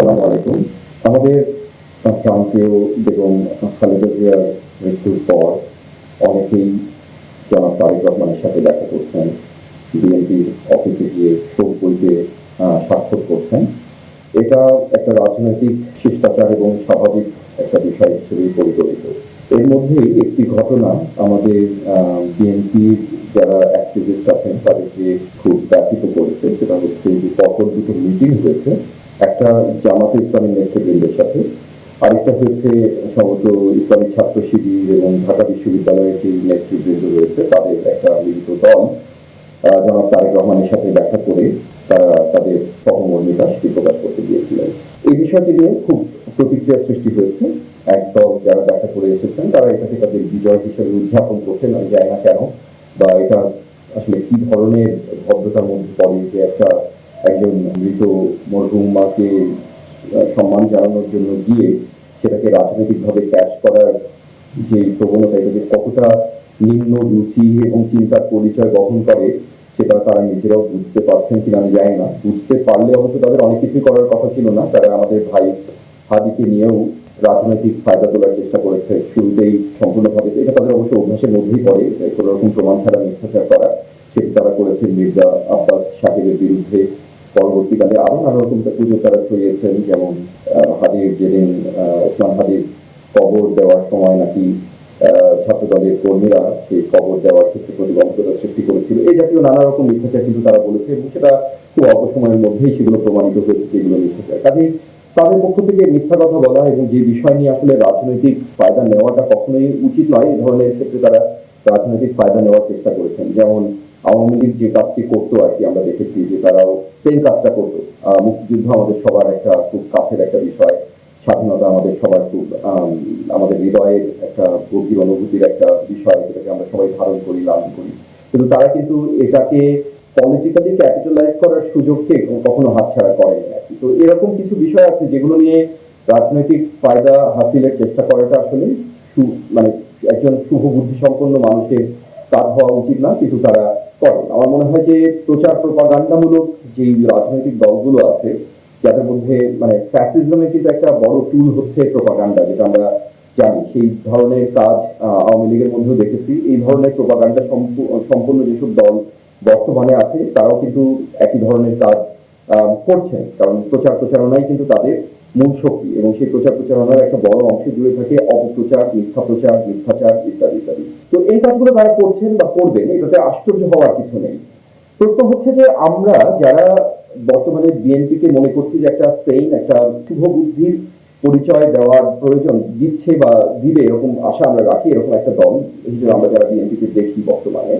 সালাম আলাইকুম। আমাদের প্রান্তীয় বেগম খালেদা জিয়ার মৃত্যুর পর অনেকেই জনাব তারেক রহমানের সাথে দেখা করছেন। বিএনপির অফিসে গিয়ে শোক বইতে স্বাক্ষর করছেন। এটা একটা রাজনৈতিক শিষ্টাচার এবং স্বাভাবিক একটা বিষয় হিসেবে পরিগণিত। এর মধ্যেই একটি ঘটনা আমাদের বিএনপির যারা অ্যাক্টিভিস্ট আছেন তাদেরকে খুব ব্যাপৃত করেছে। সেটা হচ্ছে যে পরপর দুটো মিটিং হয়েছে। একটা জামাতে ইসলামী নেতৃবৃন্দের সাথে। আরেকটা হচ্ছে সমস্ত ইসলামী ছাত্র শিবির এবং ঢাকা বিশ্ববিদ্যালয়ের যে নেতৃবৃন্দ রয়েছে, তাদের একটা মিলিত দল। জনাব তারেক রহমানের সাথে দেখা করে তারা তাদের সহমর্মিতা সেটি প্রকাশ করতে গিয়েছিলেন। এই বিষয়টি নিয়ে খুব প্রতিক্রিয়া সৃষ্টি হয়েছে। একদল যারা দেখা করে এসেছেন, তারা এটাকে তাদের বিজয় হিসেবে উদযাপন করছেন। আমি জানি না কেন বা এটা আসলে কি ধরনের ভদ্রতার মধ্যে পড়ে যে একটা একজন মৃত মরহুম মাকে সম্মান জানানোর জন্য গিয়ে সেটাকে রাজনৈতিকভাবে ক্যাশ করার যে প্রবণতা, এটা যে কতটা নিম্ন রুচি এবং চিন্তার পরিচয় বহন করে, সেটা তারা নিজেরাও বুঝতে পারছেন কিনা আমি জানি না। বুঝতে পারলে অবশ্য তাদের অনেক কিছুই করার কথা ছিল না। তারা আমাদের ভাই হাদিকে নিয়েও রাজনৈতিক ফায়দা তোলার চেষ্টা করেছে শুরুতেই সম্পূর্ণভাবে। এটা তাদের অবশ্য অভ্যাসের মধ্যেই পড়ে কোনো রকম প্রমাণ ছাড়া মিথ্যাচার করা, সেটি তারা করেছে মির্জা আব্বাস সাহেবের বিরুদ্ধে। পরবর্তীকালে আরও নানা রকম পুজো তারা ছড়িয়েছেন, যেমন হাদির যেদিন ওসমান হাদির কবর দেওয়ার সময় নাকি ছাত্রদলের কর্মীরা সেই কবর দেওয়ার ক্ষেত্রে প্রতিবন্ধকতা সৃষ্টি করেছিল। এই জাতীয় নানা রকম মিথ্যাচার কিন্তু তারা বলেছে এবং সেটা খুব অল্প সময়ের মধ্যেই সেগুলো প্রমাণিত হয়েছে যে এগুলো মিথ্যাচার। কাজে তাদের পক্ষ থেকে মিথ্যা কথা বলা এবং যে বিষয় নিয়ে আসলে রাজনৈতিক ফায়দা নেওয়াটা কখনোই উচিত নয় এই ধরনের ক্ষেত্রে তারা রাজনৈতিক ফায়দা নেওয়ার চেষ্টা করেছেন। যেমন আওয়ামী লীগ যে কাজটি করতো আর কি, আমরা দেখেছি যে তারাও সেই কাজটা করতো। মুক্তিযুদ্ধ আমাদের সবার একটা খুব কাছের একটা বিষয়। স্বাধীনতা আমাদের সবার খুব আমাদের হৃদয়ের একটা গভীর অনুভূতির একটা বিষয়, যেটাকে আমরা সবাই ধারণ করি, লালন করি। কিন্তু তারা কিন্তু এটাকে পলিটিক্যালি ক্যাপিটালাইজ করার সুযোগকে কখনো হাতছাড়া করেনি আর কি। তো এরকম কিছু বিষয় আছে যেগুলো নিয়ে রাজনৈতিক ফায়দা হাসিলের চেষ্টা করাটা আসলে সু- মানে একজন শুভ বুদ্ধি সম্পন্ন মানুষের কাজ হওয়া উচিত না, কিন্তু তারা করে আমার মনে হয় যে প্রচার প্রপাগান্ডামূলক যে রাজনৈতিক দলগুলো আছে, যাদের মধ্যে মানে ফ্যাসিজমের কিন্তু একটা বড় টুল হচ্ছে প্রপাগান্ডা যেটা আমরা জানি। সেই ধরনের কাজ আওয়ামী লীগের মধ্যেও দেখেছি। এই ধরনের প্রপাগান্ডা সম্পূর্ণ যেসব দল বর্তমানে আছে, তারাও কিন্তু একই ধরনের কাজ করছেন। কারণ প্রচার প্রচারণাই কিন্তু তাদের মূল শক্তি এবং সেই প্রচার প্রচারণার একটা বড় অংশ জুড়ে থাকে অপপ্রচার, মিথ্যা প্রচার, মিথ্যাচার ইত্যাদি ইত্যাদি। তো এই কাজগুলো তারা করছেন বা করবেন, এটাতে আশ্চর্য হওয়ার কিছু নেই। প্রশ্ন হচ্ছে যে আমরা যারা বর্তমানে বিএনপিকে মনে করছি যে একটা সেইন একটা শুভ বুদ্ধির পরিচয় দেওয়ার প্রয়োজন দিচ্ছে বা দিবে, এরকম আশা আমরা রাখি, এরকম একটা দল হিসেবে আমরা যারা বিএনপিকে দেখি বর্তমানে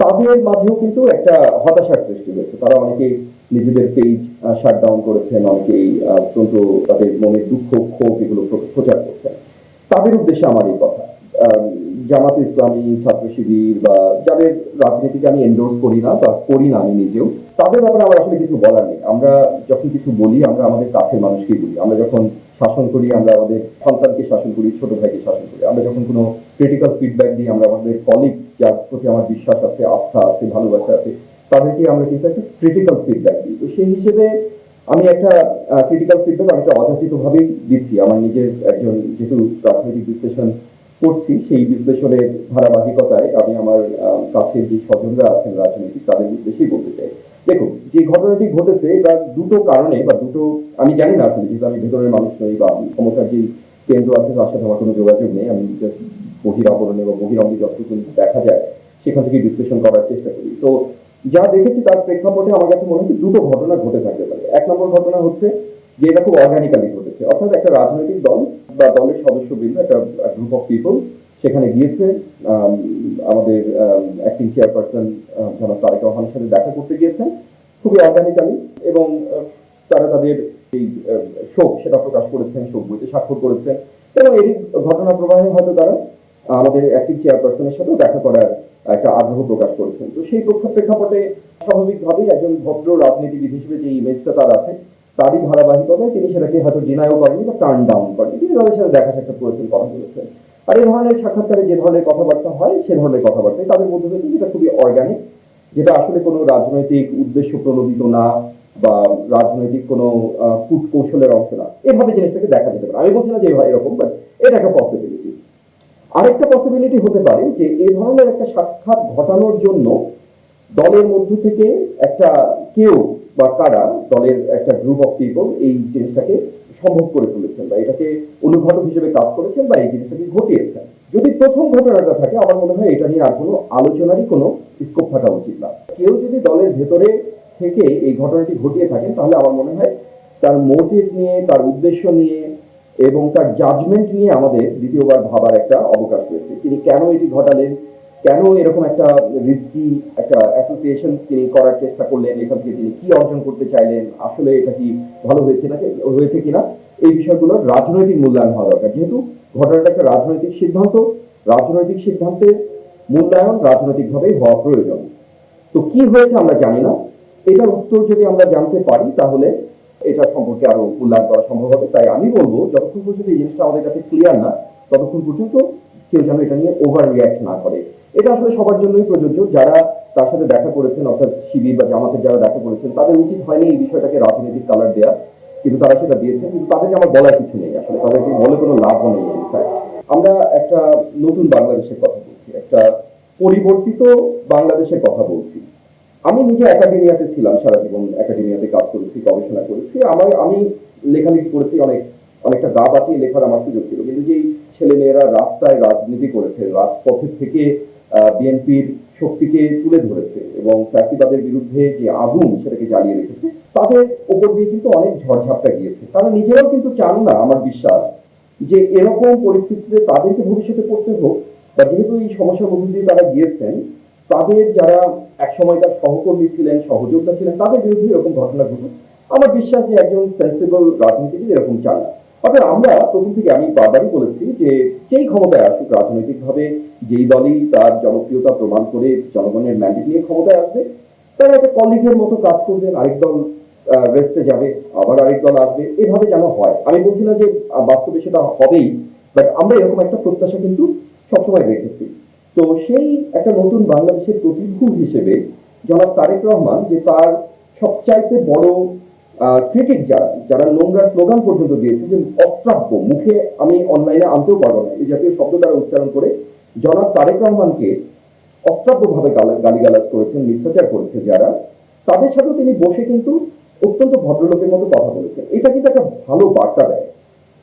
তাদের মাঝেও কিন্তু একটা হতাশার সৃষ্টি হয়েছে। তারা অনেকে নিজেদের পেজ শাট ডাউন করেছেন, অনেকেই অত্যন্ত তাদের মনের দুঃখ, ক্ষোভ এগুলো প্রচার করছেন। তাদের উদ্দেশ্যে আমার এই কথা। জামাত ইসলামী, ছাত্র শিবির বা যাদের রাজনীতিকে আমি এন্ডোর্স করি না, বা করি না আমি নিজেও, তাদের ব্যাপারে আমার আসলে কিছু বলার নেই। আমরা যখন কিছু বলি, আমরা আমাদের কাছের মানুষকেই বলি। আমরা যখন শাসন করি, আমরা আমাদের সন্তানকে শাসন করি, ছোট ভাইকে শাসন করি। আমরা যখন কোনো ক্রিটিক্যাল ফিডব্যাক দিই, আমরা আমাদের কলিগ যার প্রতি আমার বিশ্বাস আছে, আস্থা আছে, ভালোবাসা আছে তাদেরকে আমরা কিন্তু একটা ক্রিটিক্যাল ফিডব্যাক দিই। তো সেই হিসেবে আমি একটা ক্রিটিক্যাল ফিডব্যাক অনেকটা অযাচিত ভাবেই দিচ্ছি। আমার নিজের একজন যেহেতু রাজনৈতিক বিশ্লেষণ করছি, সেই বিশ্লেষণের ধারাবাহিকতায় আমি আমার কাছের যে স্বজনরা আছেন রাজনৈতিক, তাদের উদ্দেশ্যেই বলতে চাই। দেখুন, যে ঘটনাটি ঘটেছে এটা দুটো কারণে বা দুটো, আমি জানি না আসলে, যেহেতু আমি ভেতরের মানুষ নই বা ক্ষমতার যে কেন্দ্র আছে, তার সাথে আমার কোনো যোগাযোগ নেই, আমি বহিরাবরণে বা বহিরঙ্গে যতটুকু দেখা যায় সেখান থেকে বিশ্লেষণ করার চেষ্টা করি। তো যা দেখেছি তার প্রেক্ষাপটে আমার কাছে মনে হচ্ছে দুটো ঘটনা ঘটে থাকতে পারে। এক নম্বর ঘটনা হচ্ছে যে এটা খুব অর্গানিক্যালি ঘটেছে। অর্থাৎ একটা রাজনৈতিক দল বা দলের সদস্যবৃন্দ একটা গ্রুপ অফ পিপল সেখানে গিয়েছে আম, আমাদের অ্যাক্টিং চেয়ারপারসন জনাব তারেক রহমানের সাথে দেখা করতে গিয়েছেন। খুবই অর্গানিক্যালি এবং তারা তাদের এই শোক সেটা প্রকাশ করেছেন শোক বইতে স্বাক্ষর করেছেন। এবং এই ঘটনা প্রবাহে হয়তো তারা আমাদের অ্যাক্টিভ চেয়ারপারসনের সাথেও দেখা করার একটা আগ্রহ প্রকাশ করেছেন। তো সেই প্রেক্ষা- প্রেক্ষাপটে স্বাভাবিকভাবেই একজন ভদ্র রাজনীতিবিদ হিসেবে যে ইমেজটা তার আছে তারই ধারাবাহিকতায় তিনি সেটাকে হয়তো ডিনাইও করেনি বা টার্ন ডাউন করেনি তিনি তাদের সাথে দেখা সাক্ষাৎ করেছেন কথা বলেছেন। আর এই ধরনের সাক্ষাৎকারে যে ধরনের কথাবার্তা হয় সে ধরনের কথাবার্তাই তাদের মধ্যে হয়েছে যেটা খুবই অর্গানিক যেটা আসলে কোনো রাজনৈতিক উদ্দেশ্য প্রণোদিত না বা রাজনৈতিক কোনো আহ, কূটকৌশলের অংশ না। এভাবে জিনিসটাকে দেখা যেতে পারে। আমি বলছি না যে এরকম বাট এটা একটা পসিবিলিটি আরেকটা পসিবিলিটি হতে পারে যে এ ধরনের একটা সাক্ষাৎ ঘটানোর জন্য দলের মধ্য থেকে একটা কেউ বা কারা দলের একটা গ্রুপ অফ পিপল এই জিনিসটাকে সম্ভব করে তুলেছেন বা এটাকে অনুঘটক হিসেবে কাজ করেছেন বা এই জিনিসটাকে ঘটিয়েছেন। যদি প্রথম ঘটনাটা থাকে, আমার মনে হয় এটা নিয়ে আর কোনো আলোচনারই কোনো স্কোপ থাকা উচিত না। কেউ যদি দলের ভেতরে থেকে এই ঘটনাটি ঘটিয়ে থাকেন, তাহলে আমার মনে হয় তার মোটিভ নিয়ে, তার উদ্দেশ্য নিয়ে এবং তার জাজমেন্ট নিয়ে আমাদের দ্বিতীয়বার ভাবার একটা অবকাশ রয়েছে তিনি কেন এটি ঘটালেন? কেন এরকম একটা রিস্কি একটা অ্যাসোসিয়েশন তিনি করার চেষ্টা করলেন? এখান থেকে তিনি কি অর্জন করতে চাইলেন? আসলে এটা কি ভালো হয়েছে নাকি, হয়েছে কিনা? এই বিষয়গুলোর রাজনৈতিক মূল্যায়ন হওয়া দরকার। যেহেতু ঘটনাটা একটা রাজনৈতিক সিদ্ধান্ত, রাজনৈতিক সিদ্ধান্তের মূল্যায়ন রাজনৈতিকভাবেই হওয়া প্রয়োজন। তো কি হয়েছে আমরা জানি না। এটার উত্তর যদি আমরা জানতে পারি তাহলে এটা সম্পর্কে আরও মূল্যায়ন করা সম্ভব হবে। তাই আমি বলব, যতক্ষণ পর্যন্ত এই জিনিসটা আমাদের কাছে ক্লিয়ার না, ততক্ষণ পর্যন্ত কেউ যেন এটা নিয়ে ওভার রিয়াক্ট না করে। এটা আসলে সবার জন্যই প্রযোজ্য। যারা তার সাথে দেখা করেছেন, অর্থাৎ শিবির বা জামাতের যারা দেখা করেছেন, তাদের উচিত হয়নি এই বিষয়টাকে রাজনৈতিক কালার দেওয়া কিন্তু তারা সেটা দিয়েছেন, কিন্তু তাদেরকে আমার বলার কিছু নেই। আসলে তাদেরকে বলে কোনো লাভও নেই ইনফ্যাক্ট আমরা একটা নতুন বাংলাদেশের কথা বলছি, একটা পরিবর্তিত বাংলাদেশের কথা বলছি। আমি নিজে একাডেমিয়াতে ছিলাম, সারা জীবন একাডেমিয়াতে কাজ করেছি, গবেষণা করেছি। আমার, আমি লেখালেখি করেছি, অনেক, অনেকটা গা বাঁচিয়ে লেখার আমার সুযোগ ছিল। কিন্তু যেই ছেলেমেয়েরা রাস্তায় রাজনীতি করেছে রাজপথের থেকে বিএনপির শক্তিকে তুলে ধরেছে এবং ফ্যাসিবাদের বিরুদ্ধে যে আগুন সেটাকে জ্বালিয়ে রেখেছে তাদের উপর দিয়ে কিন্তু অনেক ঝড়ঝাপটা গিয়েছে। তারা নিজেরাও কিন্তু চান না, আমার বিশ্বাস, যে এরকম পরিস্থিতিতে তাদেরকে ভবিষ্যতে পড়তে হোক। বা যেহেতু এই সমস্যার মধ্যে দিয়ে তারা গিয়েছেন, তাদের যারা এক সময়কার সহকর্মী ছিলেন সহযোগিতা ছিলেন, তাদের বিরুদ্ধে এরকম ঘটনা ঘটুক। আমার বিশ্বাস যে একজন সেন্সিবল রাজনীতিবিদ এরকম চান না। অর্থাৎ আমরা প্রথম থেকে আমি বারবারই বলেছি যে যেই ক্ষমতায় আসুক রাজনৈতিকভাবে, যেই দলই তার জনপ্রিয়তা প্রমাণ করে জনগণের ম্যান্ডেট নিয়ে ক্ষমতায় আসবে, তারা একটা কলিগের মতো কাজ করবেন আরেক দল রেস্টে যাবে, আবার আরেক দল আসবে, এভাবে যেন হয়। আমি বলছি না যে বাস্তবে সেটা হবেই বাট আমরা এরকম একটা প্রত্যাশা কিন্তু সবসময় রেখেছি। তো সেই একটা নতুন বাংলাদেশের প্রতিভূ হিসেবে জনাব তারেক রহমান, যে তার সবচাইতে বড় ক্রিটিক যারা যারা নোংরা স্লোগান পর্যন্ত দিয়েছে যে অশ্রাব্য, মুখে আমি অনলাইনে আনতেও পারব না, এই জাতীয় শব্দ তারা উচ্চারণ করে জনাব তারেক রহমানকে অশ্রাব্যভাবে গালা- গালিগালাজ করেছেন, মিথ্যাচার করেছে যারা, তাদের সাথেও তিনি বসে কিন্তু অত্যন্ত ভদ্রলোকের মতো কথা বলেছেন। এটা কিন্তু একটা ভালো বার্তা দেয়।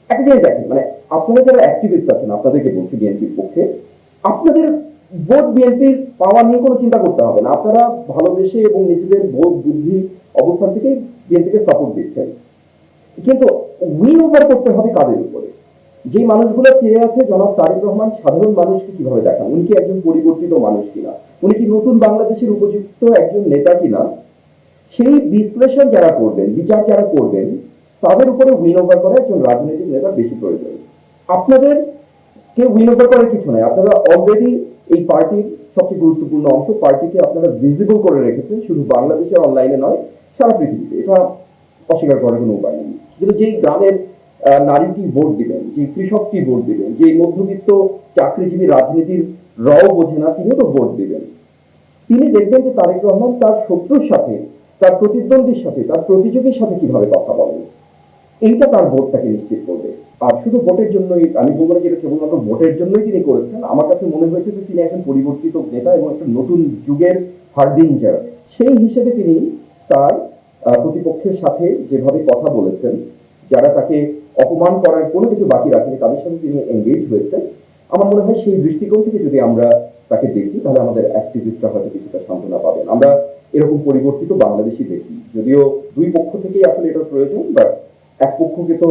একটা জিনিস দেখেন মানে আপনারা যারা অ্যাক্টিভিস্ট আছেন, আপনাদেরকে বলছি বিএনপির পক্ষে আপনাদের ভোট বিএনপির পাওয়া নিয়ে কোনো চিন্তা করতে হবে না। আপনারা ভালোবেসে এবং নিজেদের বোধ বুদ্ধি, অবস্থান থেকে বিএনপিকে সাপোর্ট দিচ্ছেন। কিন্তু উইন ওভার করতে হবে কাদের উপরে? যে মানুষগুলো চেয়ে আছে, জনাব তারেক রহমান, সাধারণ মানুষকে কীভাবে দেখান? উনি কি একজন পরিবর্তিত মানুষ কিনা? উনি কি নতুন বাংলাদেশের উপযুক্ত একজন নেতা কিনা? সেই বিশ্লেষণ যারা করবেন, বিচার যারা করবেন, তাদের উপরে উইন ওভার করা একজন রাজনৈতিক নেতা বেশি প্রয়োজন। আপনাদের কেউ উইন ওভার করার কিছু নাই। আপনারা অলরেডি এই পার্টির সবচেয়ে গুরুত্বপূর্ণ অংশ, পার্টিকে আপনারা ভিজিবল করে রেখেছেন। শুধু বাংলাদেশের অনলাইনে নয়, সারা পৃথিবীতে। এটা অস্বীকার করার কোনো উপায় নেই। কিন্তু যেই গ্রামের নারীটি ভোট দিবেন যে কৃষকটি ভোট দিবেন যে মধ্যবিত্ত চাকরিজীবী রাজনীতির রও বোঝে না, তিনিও তো ভোট দিবেন। তিনি দেখবেন যে তারেক রহমান তার শত্রুর সাথে, তার প্রতিদ্বন্দ্বীর সাথে, তার প্রতিযোগীর সাথে কীভাবে কথা বলেন, এইটা তার ভোটটাকে নিশ্চিত করবে। আর শুধু ভোটের জন্যই, আমি বলব না যে এটা কেবলমাত্র ভোটের জন্যই তিনি করেছেন। আমার কাছে মনে হয়েছে যে তিনি একজন পরিবর্তিত নেতা এবং একটা নতুন যুগের হার্ডিঞ্জার। সেই হিসেবে তিনি তার প্রতিপক্ষের সাথে যেভাবে কথা বলেছেন, যারা তাকে অপমান করার কোনো কিছু বাকি রাখেনি, তাদের সাথে তিনি এঙ্গেজ হয়েছেন। আমার মনে হয় সেই দৃষ্টিকোণ থেকে যদি আমরা তাকে দেখি, তাহলে আমাদের অ্যাক্টিভিস্টরা হয়তো কিছুটা সান্ত্বনা পাবেন। আমরা এরকম পরিবর্তিত বাংলাদেশি দেখি। যদিও দুই পক্ষ থেকেই আসলে এটার প্রয়োজন বাট এক পক্ষকে তো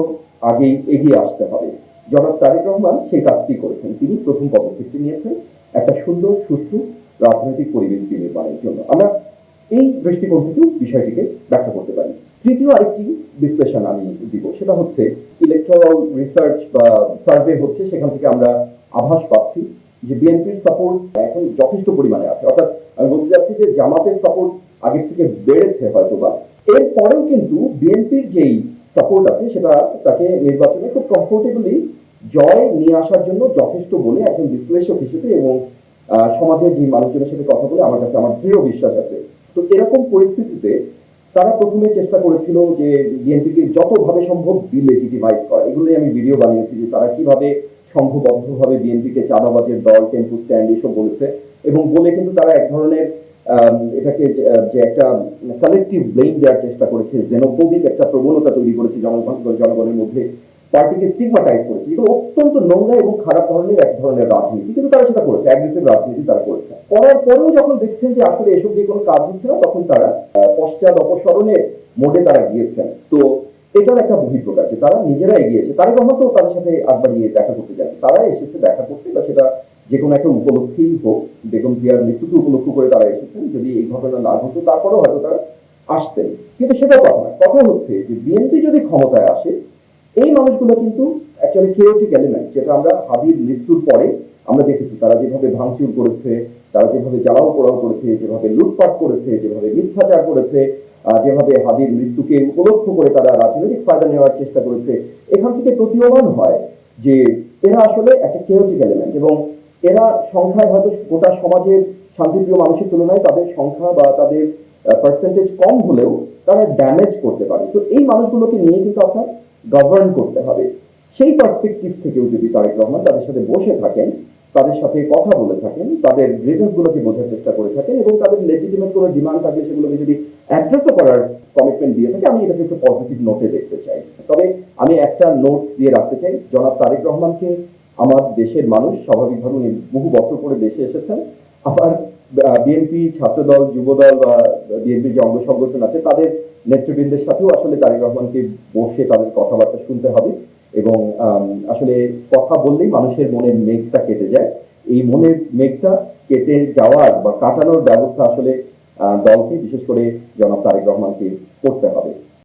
আগেই এগিয়ে আসতে হবে। জনাব তারেক রহমান সেই কাজটি করেছেন। তিনি প্রথম পদক্ষেপটি নিয়েছেন একটা সুন্দর, সুষ্ঠু রাজনৈতিক পরিবেশ নির্মাণের জন্য। আমরা এই দৃষ্টিকোণ থেকে বিষয়টিকে ব্যাখ্যা করতে পারি। তৃতীয় আরেকটি বিশ্লেষণ আমি দিব, সেটা হচ্ছে ইলেকট্রাল রিসার্চ বা সার্ভে হচ্ছে, সেখান থেকে আমরা আভাস পাচ্ছি যে বিএনপির সাপোর্ট এখন যথেষ্ট পরিমাণে আছে। অর্থাৎ আমি বলতে চাচ্ছি যে জামাতের সাপোর্ট আগের থেকে বেড়েছে হয়তো বা এরপরেও কিন্তু বিএনপির যেই সাপোর্ট আছে, সেটা তাকে নির্বাচনে খুব কমফোর্টেবলি জয় নিয়ে আসার জন্য যথেষ্ট বলে একজন বিশ্লেষক হিসেবে এবং সমাজের যে মানুষজনের সাথে কথা বলে আমার কাছে আমার দৃঢ় বিশ্বাস আছে। তো এরকম পরিস্থিতিতে তারা প্রথমে চেষ্টা করেছিল যে বিএনপিকে যতভাবে সম্ভব ডিলেজিটিমাইজ করা। এগুলোই আমি ভিডিও বানিয়েছি যে তারা কীভাবে সংঘবদ্ধভাবে বিএনপিকে চাঁদাবাজের দল, টেম্পু, স্ট্যান্ড এসব বলেছে এবং বলে কিন্তু তারা এক ধরনের এটাকে যে- একটা কালেকটিভ ব্লেম দেওয়ার চেষ্টা করেছে জেনোফোবিক একটা প্রবণতা তৈরি করেছে জনগণ, জনগণের মধ্যে। পার্টিকে স্টিগমাটাইজ করেছে। এগুলো অত্যন্ত নোংরা এবং খারাপ ধরনের এক ধরনের রাজনীতি। কিন্তু তারা সেটা করেছে অ্যাগ্রেসিভ রাজনীতি তারা করেছে। করার পরেও যখন দেখছেন যে আসলে এসব দিয়ে কোনো কাজ হচ্ছে না, তখন তারা পশ্চাৎ অপসরণের মোডে তারা গিয়েছেন। তো এটার একটা বহিঃপ্রকাশ যে তারা নিজেরা এগিয়েছে তারেক রহমান তো তাদের সাথে আটবার গিয়ে দেখা করতে যান তারা এসেছে দেখা করতে বা সেটা যে কোনো একটা উপলক্ষেই হোক, বেগম জিয়ার মৃত্যুকে উপলক্ষ করে তারা এসেছেন। যদি এই ঘটনা না ঘটতো, তারপরেও হয়তো তারা আসতেন। কিন্তু সেটা কথা না কথা হচ্ছে যে বিএনপি যদি ক্ষমতায় আসে, এই মানুষগুলো কিন্তু অ্যাকচুয়ালি কেওটিক এলিমেন্ট যেটা আমরা হাবির মৃত্যুর পরে আমরা দেখেছি। তারা যেভাবে ভাঙচুর করেছে, তারা যেভাবে জ্বালাও পোড়াও করেছে, যেভাবে লুটপাট করেছে, যেভাবে মিথ্যাচার করেছে যেভাবে হাবির মৃত্যুকে উপলক্ষ করে তারা রাজনৈতিক ফায়দা নেওয়ার চেষ্টা করেছে, এখান থেকে প্রতীয়মান হয় যে এরা আসলে একটা কেওটিক এলিমেন্ট এবং এরা সংখ্যায় হয়তো গোটা সমাজের শান্তিপ্রিয় মানুষের তুলনায় তাদের সংখ্যা বা তাদের পার্সেন্টেজ কম হলেও তারা ড্যামেজ করতে পারে। তো এই মানুষগুলোকে নিয়ে কিন্তু আপনার গভর্ন করতে হবে। সেই পার্সপেক্টিভ থেকেও যদি তারেক রহমান তাদের সাথে বসে থাকেন তাদের সাথে কথা বলে থাকেন, তাদের গ্রিভেন্স গুলোকে বোঝার চেষ্টা করে থাকেন এবং তাদের লেজিটিমেট কোনো ডিমান্ড থাকলে সেগুলোকে যদি অ্যাড্রেসও করার কমিটমেন্ট দিয়ে থাকে, আমি এটাকে একটু পজিটিভ নোটে দেখতে চাই। তবে আমি একটা নোট দিয়ে রাখতে চাই, জনাব তারেক রহমানকে আমার দেশের মানুষ, স্বাভাবিকভাবে উনি বহু বছর পরে দেশে এসেছেন আবার বিএনপি ছাত্রদল, যুবদল বা বিএনপির যে অঙ্গ সংগঠন আছে, তাদের নেতৃবৃন্দের সাথেও আসলে তারেক রহমানকে বসে তাদের কথাবার্তা শুনতে হবে। এবং আসলে কথা বললেই মানুষের মনের মেঘটা কেটে যায়। এই মনের মেঘটা কেটে যাওয়ার বা কাটানোর ব্যবস্থা আসলে দলকে বিশেষ করে জনাব তারেক রহমানকে করতে হবে।